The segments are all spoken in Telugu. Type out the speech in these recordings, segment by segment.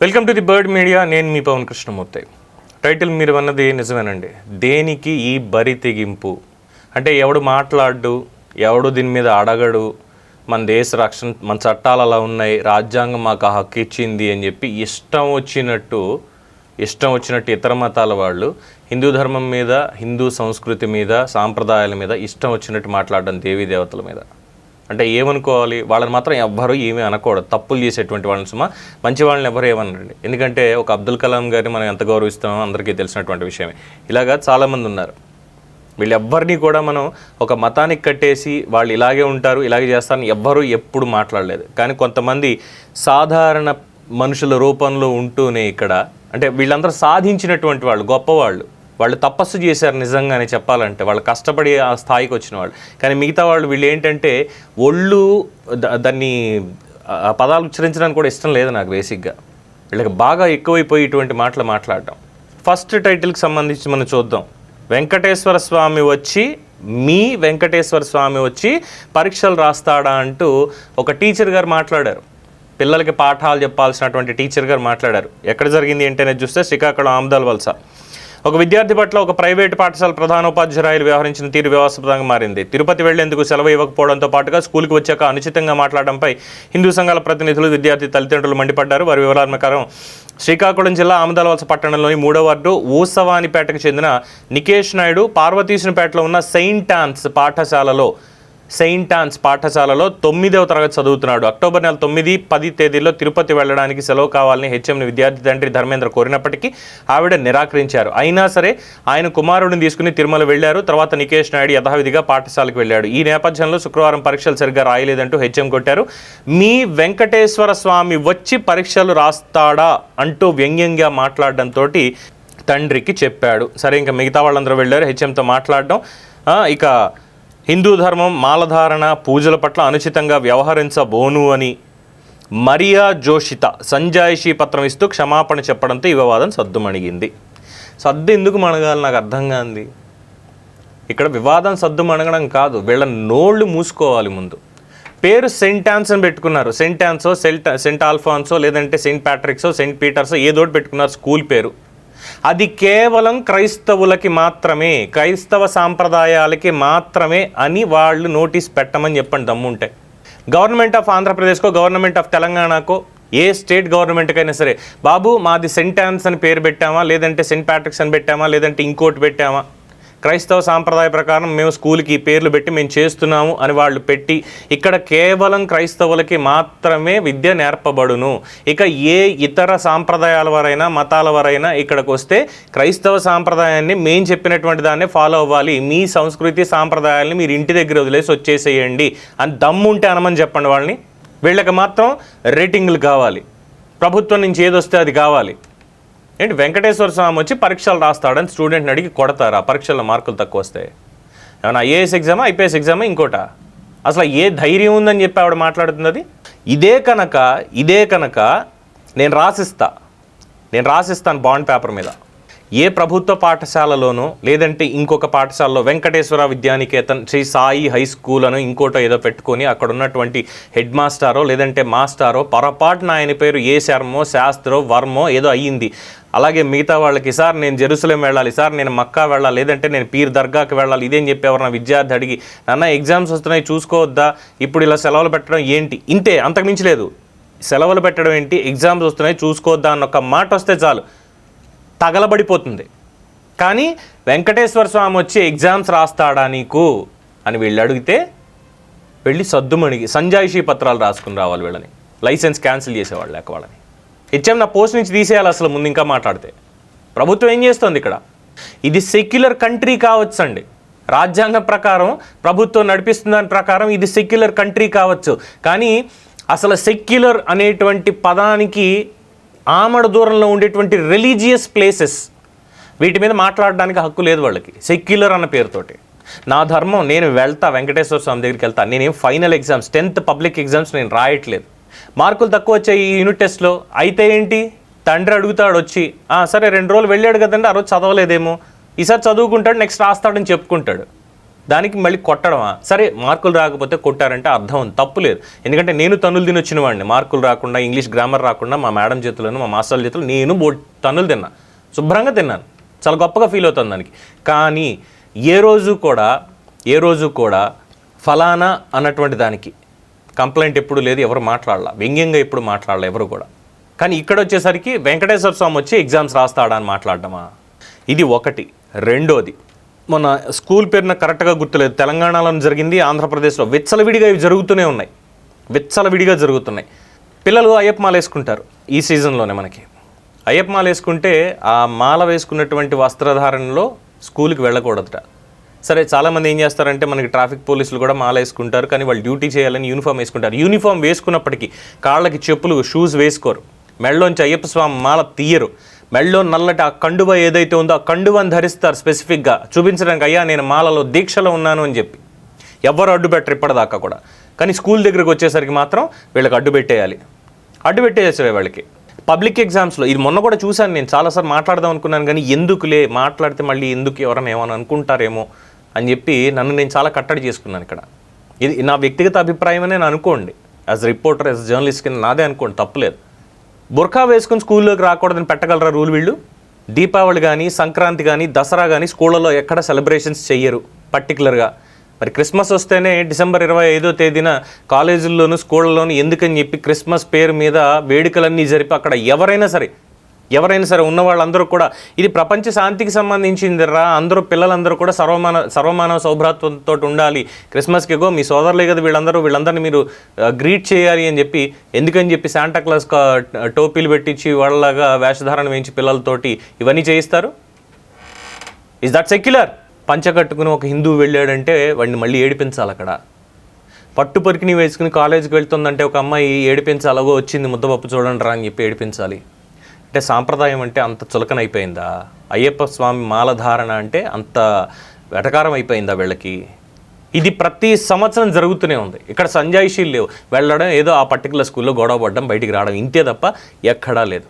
Welcome to the bird media. నేను మీ పవన్ కృష్ణమూర్తి. టైటిల్ మీరు అన్నది నిజమేనండి. దేనికి ఈ బరి తెగింపు? అంటే ఎవడు మాట్లాడు ఎవడు దీని మీద అడగడు మన దేశ రక్షణ మన చట్టాలు అలా ఉన్నాయి రాజ్యాంగం మాకు ఆ హక్కు ఇచ్చింది అని చెప్పి ఇష్టం వచ్చినట్టు ఇష్టం వచ్చినట్టు ఇతర మతాల వాళ్ళు హిందూ ధర్మం మీద హిందూ సంస్కృతి మీద సాంప్రదాయాల మీద ఇష్టం వచ్చినట్టు మాట్లాడడం దేవీ దేవతల మీద. అంటే ఏమనుకోవాలి? వాళ్ళని మాత్రం ఎవ్వరూ ఏమీ అనకూడదు. తప్పులు చేసేటువంటి వాళ్ళని సుమా మంచి వాళ్ళని ఎవరు ఏమనండి ఎందుకంటే ఒక అబ్దుల్ కలాం గారిని మనం ఎంత గౌరవిస్తామో అందరికీ తెలిసినటువంటి విషయమే. ఇలాగా చాలామంది ఉన్నారు. వీళ్ళెవ్వరినీ కూడా మనం ఒక మతానికి కట్టేసి వాళ్ళు ఇలాగే ఉంటారు ఇలాగే చేస్తారని ఎవ్వరూ ఎప్పుడు మాట్లాడలేదు. కానీ కొంతమంది సాధారణ మనుషుల రూపంలో ఉంటూనే ఇక్కడ అంటే వీళ్ళందరూ సాధించినటువంటి వాళ్ళు గొప్పవాళ్ళు. వాళ్ళు తపస్సు చేశారు నిజంగానే చెప్పాలంటే. వాళ్ళు కష్టపడి ఆ స్థాయికి వచ్చిన వాళ్ళు. కానీ మిగతా వాళ్ళు వీళ్ళు ఏంటంటే ఒళ్ళు దాన్ని పదాలు ఉచ్చరించడానికి కూడా ఇష్టం లేదు నాకు బేసిక్గా. వీళ్ళకి బాగా ఎక్కువైపోయి ఇటువంటి మాటలు మాట్లాడటం ఫస్ట్ టైటిల్కి సంబంధించి మనం చూద్దాం. వెంకటేశ్వర స్వామి వచ్చి మీ వెంకటేశ్వర స్వామి వచ్చి పరీక్షలు రాస్తాడా అంటూ ఒక టీచర్ గారు మాట్లాడారు. పిల్లలకి పాఠాలు చెప్పాల్సినటువంటి టీచర్ గారు మాట్లాడారు. ఎక్కడ జరిగింది ఏంటనేది చూస్తే శ్రీకాకుళం ఆమ్దాల్ వలస. ఒక విద్యార్థి పట్ల ఒక ప్రైవేటు పాఠశాల ప్రధానోపాధ్యాయులు వ్యవహరించిన తీరు వ్యవస్థితంగా మారింది. తిరుపతి వెళ్ళేందుకు సెలవు ఇవ్వకపోవడంతో పాటుగా స్కూల్కి వచ్చాక అనుచితంగా మాట్లాడడంపై హిందూ సంఘాల ప్రతినిధులు విద్యార్థి తల్లిదండ్రులు మండిపడ్డారు. వారి వివరాల ప్రకారం శ్రీకాకుళం జిల్లా ఆమదాలవలస పట్టణంలోని మూడో వార్డు ఊసవానిపేటకు చెందిన నికేష్ నాయుడు పార్వతీశునిపేటలో ఉన్న సెయింట్ ఆన్స్ పాఠశాలలో సెయింట్ ఆన్స్ పాఠశాలలో తొమ్మిదవ తరగతి చదువుతున్నాడు. అక్టోబర్ నెల తొమ్మిది పది తేదీలో తిరుపతి వెళ్ళడానికి సెలవు కావాలని హెచ్ఎంని విద్యార్థి తండ్రి ధర్మేంద్ర కోరినప్పటికీ ఆవిడ నిరాకరించారు. అయినా సరే ఆయన కుమారుడిని తీసుకుని తిరుమల వెళ్ళారు తర్వాత నికేష్ నాయుడు యథావిధిగా పాఠశాలకు వెళ్ళాడు. ఈ నేపథ్యంలో శుక్రవారం పరీక్షలు సరిగ్గా రాయలేదంటూ హెచ్ఎం కొట్టారు. మీ వెంకటేశ్వర స్వామి వచ్చి పరీక్షలు రాస్తాడా అంటూ వ్యంగ్యంగా మాట్లాడడంతో తండ్రికి చెప్పాడు. సరే ఇంకా మిగతా వాళ్ళందరూ వెళ్ళారు. హెచ్ఎంతో మాట్లాడడం. ఇక హిందూ ధర్మం మాలధారణ పూజల పట్ల అనుచితంగా వ్యవహరించబోను అని మరియా జోషిత సంజాయిషీ పత్రం ఇస్తూ క్షమాపణ చెప్పడంతో ఈ వివాదం సద్దుమణిగింది. సద్దు ఎందుకు మణగాలి? నాకు అర్థం కాంది. ఇక్కడ వివాదం సద్దు మణగడం కాదు వీళ్ళ నోళ్ళు మూసుకోవాలి ముందు. పేరు సెయింట్ ఆన్స్ అని పెట్టుకున్నారు. సెయింట్ ఆన్సో సెంట్ సెంట్ ఆల్ఫాన్సో లేదంటే సెయింట్ ప్యాట్రిక్సో సెయింట్ పీటర్సో ఏదోటి పెట్టుకున్నారు స్కూల్ పేరు. అది కేవలం క్రైస్తవులకి మాత్రమే క్రైస్తవ సాంప్రదాయాలకి మాత్రమే అని వాళ్ళు నోటీస్ పెట్టమని చెప్పండి దమ్ముంటే. గవర్నమెంట్ ఆఫ్ ఆంధ్రప్రదేశ్కో గవర్నమెంట్ ఆఫ్ తెలంగాణకో ఏ స్టేట్ గవర్నమెంట్కైనా సరే బాబు మాది సెంట్ ఆన్స్ అని పేరు పెట్టామా లేదంటే సెంట్ ప్యాట్రిక్స్ అని పెట్టామా లేదంటే ఇంకోటి పెట్టామా? క్రైస్తవ సాంప్రదాయ ప్రకారం మేము స్కూల్కి ఈ పేర్లు పెట్టి మేము చేస్తున్నాము అని వాళ్ళు పెట్టి ఇక్కడ కేవలం క్రైస్తవులకి మాత్రమే విద్య నేర్పబడును. ఇక ఏ ఇతర సాంప్రదాయాల వారైనా మతాల వారైనా ఇక్కడికి వస్తే క్రైస్తవ సాంప్రదాయాన్ని మేము చెప్పినటువంటి దాన్ని ఫాలో అవ్వాలి. మీ సంస్కృతి సాంప్రదాయాల్ని మీరు ఇంటి దగ్గర వదిలేసి వచ్చేసేయండి. అని దమ్ముంటే అనమని చెప్పండి వాళ్ళని. వీళ్ళకి మాత్రం రేటింగ్లు కావాలి. ప్రభుత్వం నుంచి ఏదొస్తే అది కావాలి. ఏంటి వెంకటేశ్వర స్వామి వచ్చి పరీక్షలు రాస్తాడని స్టూడెంట్ని అడిగి కొడతారా? పరీక్షల్లో మార్కులు తక్కువ వస్తాయి ఏమైనా ఐఏఎస్ ఎగ్జామా ఐపీఎస్ ఎగ్జామా ఇంకోట? అసలు ఏ ధైర్యం ఉందని చెప్పి ఆవిడ మాట్లాడుతుంది ఇదే కనుక ఇదే కనుక నేను రాసిస్తా. నేను రాసిస్తాను బాండ్ పేపర్ మీద. ఏ ప్రభుత్వ పాఠశాలలోనూ లేదంటే ఇంకొక పాఠశాలలో వెంకటేశ్వర విద్యానికేతన్ శ్రీ సాయి హై స్కూల్ అని ఇంకోటో ఏదో పెట్టుకొని అక్కడ ఉన్నటువంటి హెడ్ మాస్టారో లేదంటే మాస్టారో పొరపాటున ఆయన పేరు ఏ శర్మో శాస్త్రో వర్మో ఏదో అయ్యింది. అలాగే మిగతా వాళ్ళకి సార్ నేను జెరూసలేం వెళ్ళాలి సార్ నేను మక్కా వెళ్ళాలి లేదంటే నేను పీర్ దర్గాకి వెళ్ళాలి ఇదేం చెప్పి ఎవరన్నా విద్యార్థి అడిగి నాన్న ఎగ్జామ్స్ వస్తున్నాయి చూసుకోవద్దా? ఇప్పుడు ఇలా సెలవులు పెట్టడం ఏంటి? ఇంతే అంతకుమించి లేదు. సెలవులు పెట్టడం ఏంటి? ఎగ్జామ్స్ వస్తున్నాయి చూసుకోవద్దా అన్న ఒక మాట వస్తే చాలు. తగలబడిపోతుంది. కానీ వెంకటేశ్వర స్వామి వచ్చి ఎగ్జామ్స్ రాస్తాడా నీకు? అని వీళ్ళు అడిగితే వెళ్ళి సద్దుమణిగి సంజాయిషీ పత్రాలు రాసుకుని రావాలి వీళ్ళని. లైసెన్స్ క్యాన్సిల్ చేసేవాళ్ళు లేక వాళ్ళని. హెచ్ఎం నా పోస్ట్ నుంచి తీసేయాలి అసలు ముందు ఇంకా మాట్లాడితే. ప్రభుత్వం ఏం చేస్తుంది ఇక్కడ? ఇది సెక్యులర్ కంట్రీ కావచ్చు అండి. రాజ్యాంగం ప్రకారం ప్రభుత్వం నడిపిస్తున్న దాని ప్రకారం ఇది సెక్యులర్ కంట్రీ కావచ్చు. కానీ అసలు సెక్యులర్ అనేటువంటి పదానికి ఆమడ దూరంలో ఉండేటువంటి రిలీజియస్ ప్లేసెస్ వీటి మీద మాట్లాడడానికి హక్కు లేదు వాళ్ళకి. సెక్యులర్ అన్న పేరుతోటి. నా ధర్మం నేను వెళ్తా వెంకటేశ్వర స్వామి దగ్గరికి వెళ్తా. నేనేం final exams tenth public exams నేను రాయట్లేదు. మార్కులు తక్కువ వచ్చాయి ఈ యూనిట్ టెస్ట్లో అయితే ఏంటి? తండ్రి అడుగుతాడు వచ్చి "ఆ, సరే రెండు రోజులు వెళ్ళాడు కదండి ఆ రోజు చదవలేదేమో. ఈసారి చదువుకుంటాడు నెక్స్ట్ రాస్తాడని చెప్పుకుంటాడు. దానికి మళ్ళీ కొట్టడమా? సరే మార్కులు రాకపోతే కొట్టారంటే అర్థం తప్పులేదు తప్పు లేదు. ఎందుకంటే నేను తనులు తిని వచ్చిన వాడిని. మార్కులు రాకుండా ఇంగ్లీష్ గ్రామర్ రాకుండా మా మేడం చేతులను మా మాస్టర్ల చేతులు నేను బో తనులు తిన్నా. శుభ్రంగా తిన్నాను. చాలా గొప్పగా ఫీల్ అవుతుంది దానికి. కానీ ఏ రోజు కూడా ఏ రోజు కూడా ఫలానా అన్నటువంటి దానికి కంప్లైంట్ ఎప్పుడు లేదు ఎవరు మాట్లాడాల. వ్యంగ్యంగా ఎప్పుడు మాట్లాడాలి ఎవరు కూడా. కానీ ఇక్కడ వచ్చేసరికి వెంకటేశ్వర స్వామి వచ్చి ఎగ్జామ్స్ రాస్తాడా అని మాట్లాడటమా ఇది ఒకటి. రెండోది మన స్కూల్ పేరున కరెక్ట్గా గుర్తులేదు. తెలంగాణలో జరిగింది ఆంధ్రప్రదేశ్లో. విచ్చలవిడిగా ఇవి జరుగుతూనే ఉన్నాయి. విచ్చలవిడిగా జరుగుతున్నాయి. పిల్లలు అయ్యప్ప మాల వేసుకుంటారు ఈ సీజన్లోనే మనకి. అయ్యప్ప మాల వేసుకుంటే ఆ మాల వేసుకున్నటువంటి వస్త్రధారణలో స్కూల్కి వెళ్ళకూడదుట. సరే చాలామంది ఏం చేస్తారంటే మనకి ట్రాఫిక్ పోలీసులు కూడా మాల వేసుకుంటారు కానీ వాళ్ళు డ్యూటీ చేయాలని యూనిఫామ్ వేసుకుంటారు. యూనిఫామ్ వేసుకున్నప్పటికీ కాళ్ళకి చెప్పులు షూస్ వేసుకోరు. మెళ్ళలోంచి అయ్యప్ప స్వామి మాల తీయరు. మెళ్ళలో నల్లటి ఆ కండువ ఏదైతే ఉందో ఆ కండువని ధరిస్తారు స్పెసిఫిక్గా చూపించడానికి అయ్యా నేను మాలలో దీక్షలో ఉన్నాను అని చెప్పి. ఎవరు అడ్డు పెట్టరు ఇప్పటిదాకా కూడా. కానీ స్కూల్ దగ్గరకు వచ్చేసరికి మాత్రం వీళ్ళకి అడ్డు పెట్టేయాలి. అడ్డు పెట్టేసేవే వాళ్ళకి. పబ్లిక్ ఎగ్జామ్స్లో ఇది మొన్న కూడా చూశాను నేను చాలాసార్లు మాట్లాడదాం అనుకున్నాను కానీ ఎందుకులే? మాట్లాడితే మళ్ళీ ఎందుకు ఎవరైనా ఏమైనా అనుకుంటారేమో? అని చెప్పి నన్ను నేను చాలా కట్టడి చేసుకున్నాను ఇక్కడ. ఇది నా వ్యక్తిగత అభిప్రాయం అని నేను అనుకోండి. యాజ్ రిపోర్టర్ యాజ్ జర్నలిస్ట్ కింద నాదే అనుకోండి తప్పులేదు బుర్ఖా వేసుకుని స్కూల్లోకి రాకూడదని పెట్టగలరా రూల్ వీళ్ళు? దీపావళి కానీ సంక్రాంతి కానీ దసరా కానీ స్కూళ్ళలో ఎక్కడ సెలబ్రేషన్స్ చెయ్యరు పర్టికులర్గా మరి క్రిస్మస్ వస్తేనే డిసెంబర్ ఇరవై ఐదో తేదీన కాలేజీల్లోనూ స్కూళ్ళలోనూ ఎందుకని చెప్పి క్రిస్మస్ పేరు మీద వేడుకలన్నీ జరిపి అక్కడ ఎవరైనా సరే ఎవరైనా సరే ఉన్న వాళ్ళందరూ కూడా ఇది ప్రపంచ శాంతికి సంబంధించిందిరా. అందరూ పిల్లలందరూ కూడా సర్వమాన సర్వమానవ సౌభ్రాత్వంతో ఉండాలి. క్రిస్మస్కి ఎగో మీ సోదరులే కదా వీళ్ళందరూ వీళ్ళందరినీ మీరు గ్రీట్ చేయాలి అని చెప్పి ఎందుకని చెప్పి శాంటాక్లాస్ టోపీలు పెట్టించి వాళ్ళలాగా వేషధారణ వేయించి పిల్లలతోటి ఇవన్నీ చేయిస్తారు? ఇస్ దట్ సెక్యులర్ పంచకట్టుకుని ఒక హిందువు వెళ్ళాడంటే వాడిని మళ్ళీ ఏడిపించాలి అక్కడ. పట్టు పరికిని వేసుకుని కాలేజీకి వెళ్తుందంటే ఒక అమ్మాయి ఏడిపించాలి అలాగో వచ్చింది ముద్దపప్పు చూడండి రా అని చెప్పి ఏడిపించాలి. అంటే సాంప్రదాయం అంటే అంత చులకన అయిపోయిందా అయ్యప్ప స్వామి మాలధారణ అంటే అంత వెటకారం అయిపోయిందా వీళ్ళకి? ఇది ప్రతి సంవత్సరం జరుగుతూనే ఉంది. ఇక్కడ సంజాయిషీలు లేవు. వెళ్ళడం ఏదో ఆ పర్టికులర్ స్కూల్లో గొడవ పడడం బయటికి రావడం ఇంతే తప్ప ఎక్కడా లేదు.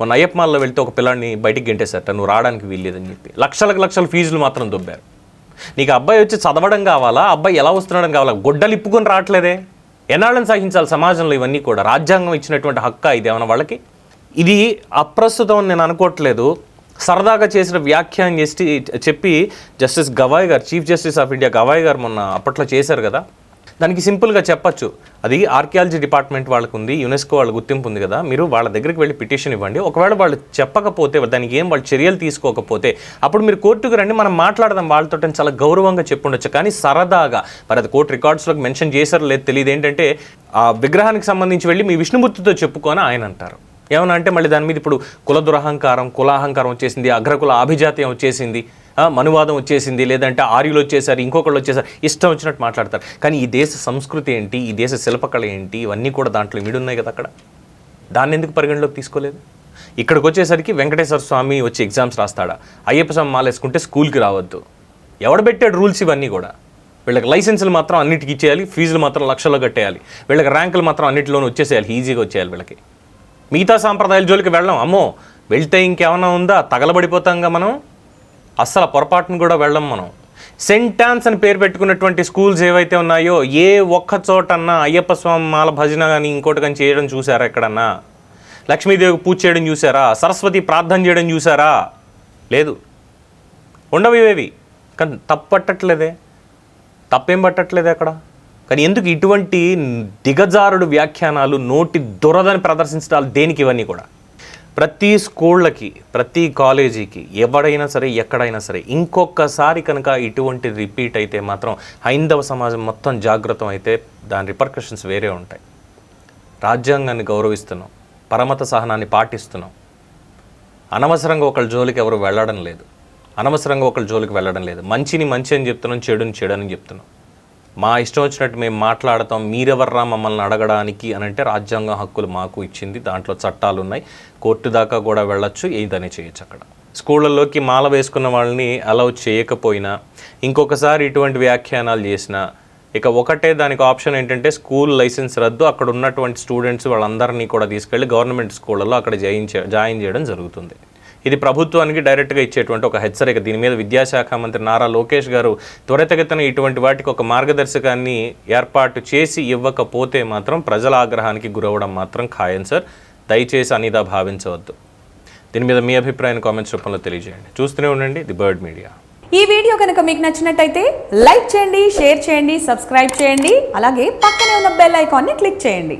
మొన్న అయ్యప్ప మాల్లో వెళ్తే ఒక పిల్లాడిని బయటికి గెంటేశారట నువ్వు రావడానికి వీల్లేదని చెప్పి. లక్షలకు లక్షల ఫీజులు మాత్రం దుబ్బారు. నీకు అబ్బాయి వచ్చి చదవడం కావాలా? అబ్బాయి ఎలా వస్తున్నాడని కావాలా? గొడ్డలు ఇప్పుకొని రావట్లేదే. ఎన్నాళ్ళని సహించాలి సమాజంలో ఇవన్నీ కూడా? రాజ్యాంగం ఇచ్చినటువంటి హక్కా ఇది ఏమైనా వాళ్ళకి? ఇది అప్రస్తుతం నేను అనుకోవట్లేదు. సరదాగా చేసిన వ్యాఖ్యానం చేసి చెప్పి జస్టిస్ గవాయ్ గారు chief justice of India Gavai గారు మొన్న అప్పట్లో చేశారు కదా. దానికి సింపుల్గా చెప్పచ్చు. అది ఆర్కియాలజీ డిపార్ట్మెంట్ వాళ్ళకు ఉంది యునెస్కో వాళ్ళ గుర్తింపు ఉంది కదా. మీరు వాళ్ళ దగ్గరికి వెళ్ళి పిటిషన్ ఇవ్వండి. ఒకవేళ వాళ్ళు చెప్పకపోతే దానికి ఏం వాళ్ళు చర్యలు తీసుకోకపోతే అప్పుడు మీరు కోర్టుకు రండి మనం మాట్లాడదాం వాళ్ళతో చాలా గౌరవంగా చెప్పుండొచ్చు. కానీ సరదాగా మరి అది కోర్టు రికార్డ్స్లోకి మెన్షన్ చేశారో లేదు తెలియదు. ఏంటంటే ఆ విగ్రహానికి సంబంధించి వెళ్ళి మీ విష్ణుమూర్తితో చెప్పుకొని ఆయన అంటారు. ఏమన్నా అంటే మళ్ళీ దాని మీద ఇప్పుడు కుల దురహంకారం కులాహంకారం వచ్చేసింది అగ్రకుల ఆభిజాత్యం వచ్చేసింది మనువాదం వచ్చేసింది లేదంటే ఆర్యులు వచ్చేసారు ఇంకొకళ్ళు వచ్చేసారు ఇష్టం వచ్చినట్టు మాట్లాడతారు. కానీ ఈ దేశ సంస్కృతి ఏంటి ఈ దేశ శిల్పకళ ఏంటి ఇవన్నీ కూడా దాంట్లో ఉన్నాయి కదా అక్కడ. దాన్ని ఎందుకు పరిగణలోకి తీసుకోలేదు? ఇక్కడికి వచ్చేసరికి వెంకటేశ్వర స్వామి వచ్చి ఎగ్జామ్స్ రాస్తాడా? అయ్యప్ప స్వామి మాలేసుకుంటే స్కూల్కి రావద్దు. ఎవడ పెట్టాడు రూల్స్ ఇవన్నీ కూడా? వీళ్ళకి లైసెన్సులు మాత్రం అన్నిటికీ ఇచ్చేయాలి ఫీజులు మాత్రం లక్షల్లో కట్టేయాలి. వీళ్ళకి ర్యాంకులు మాత్రం అన్నిటిలోనూ వచ్చేసేయాలి ఈజీగా వచ్చేయాలి వీళ్ళకి. మిగతా సాంప్రదాయాల జోలికి వెళ్ళం. అమ్మో వెళ్తే ఇంకేమైనా ఉందా? తగలబడిపోతాంగా మనం. అస్సలు పొరపాటును కూడా వెళ్ళం మనం. సెంటాన్స్ అని పేరు పెట్టుకున్నటువంటి స్కూల్స్ ఏవైతే ఉన్నాయో ఏ ఒక్క చోటన్నా అయ్యప్ప స్వామి మాల భజన కానీ ఇంకోటి కానీ చేయడం చూసారా ఎక్కడన్నా? లక్ష్మీదేవికి పూజ చేయడం చూసారా? సరస్వతి ప్రార్థన చేయడం చూసారా? లేదు. ఉండవు ఇవేవి. కానీ తప్పట్టట్లేదే తప్పేం పట్టట్లేదే అక్కడ? కానీ ఎందుకు ఇటువంటి దిగజారుడు వ్యాఖ్యానాలు నోటి దురదని ప్రదర్శించడాలు దేనికి ఇవన్నీ కూడా? ప్రతి స్కూళ్ళకి ప్రతి కాలేజీకి ఎవడైనా సరే ఎక్కడైనా సరే ఇంకొకసారి కనుక ఇటువంటి రిపీట్ అయితే మాత్రం హైందవ సమాజం మొత్తం జాగ్రత్తం అయితే దాని రిపర్కషన్స్ వేరే ఉంటాయి. రాజ్యాంగాన్ని గౌరవిస్తున్నాం పరమత సహనాన్ని పాటిస్తున్నాం. అనవసరంగా ఒకళ్ళ జోలికి ఎవరు వెళ్ళడం లేదు. అనవసరంగా ఒకళ్ళ జోలికి వెళ్ళడం లేదు. మంచిని మంచి అని చెప్తున్నాం చెడుని చెడు అని చెప్తున్నాం. మా ఇష్టం వచ్చినట్టు మేము మాట్లాడతాం మీరెవర్రా మమ్మల్ని అడగడానికి అని అంటే రాజ్యాంగ హక్కులు మాకు ఇచ్చింది దాంట్లో చట్టాలు ఉన్నాయి. కోర్టు దాకా కూడా వెళ్ళొచ్చు ఏదని చేయొచ్చు అక్కడ. స్కూళ్ళలోకి మాల వేసుకున్న వాళ్ళని అలౌ చేయకపోయినా ఇంకొకసారి ఇటువంటి వ్యాఖ్యానాలు చేసినా ఇక ఒకటే దానికి ఆప్షన్ ఏంటంటే స్కూల్ లైసెన్స్ రద్దు అక్కడ ఉన్నటువంటి స్టూడెంట్స్ వాళ్ళందరినీ కూడా తీసుకెళ్ళి గవర్నమెంట్ స్కూళ్ళలో అక్కడ జాయిన్ జాయిన్ చేయడం జరుగుతుంది. ఇది ప్రభుత్వానికి డైరెక్ట్గా ఇచ్చేటువంటి ఒక హెచ్చరిక. దీని మీద విద్యాశాఖ మంత్రి నారా లోకేష్ గారు త్వరితగతిన ఇటువంటి వాటికి ఒక మార్గదర్శకాన్ని ఏర్పాటు చేసి ఇవ్వకపోతే మాత్రం ప్రజల ఆగ్రహానికి గురవడం మాత్రం ఖాయం సార్. దయచేసి అనిదా భావించవద్దు. దీని మీద మీ అభిప్రాయాన్ని కామెంట్స్ రూపంలో తెలియజేయండి. చూస్తూనే ఉండండి ది బర్డ్ మీడియా. ఈ వీడియో కనుక మీకు నచ్చినట్టయితే లైక్ చేయండి షేర్ చేయండి సబ్స్క్రైబ్ చేయండి అలాగే పక్కనే ఉన్న బెల్ ఐకాన్ని క్లిక్ చేయండి.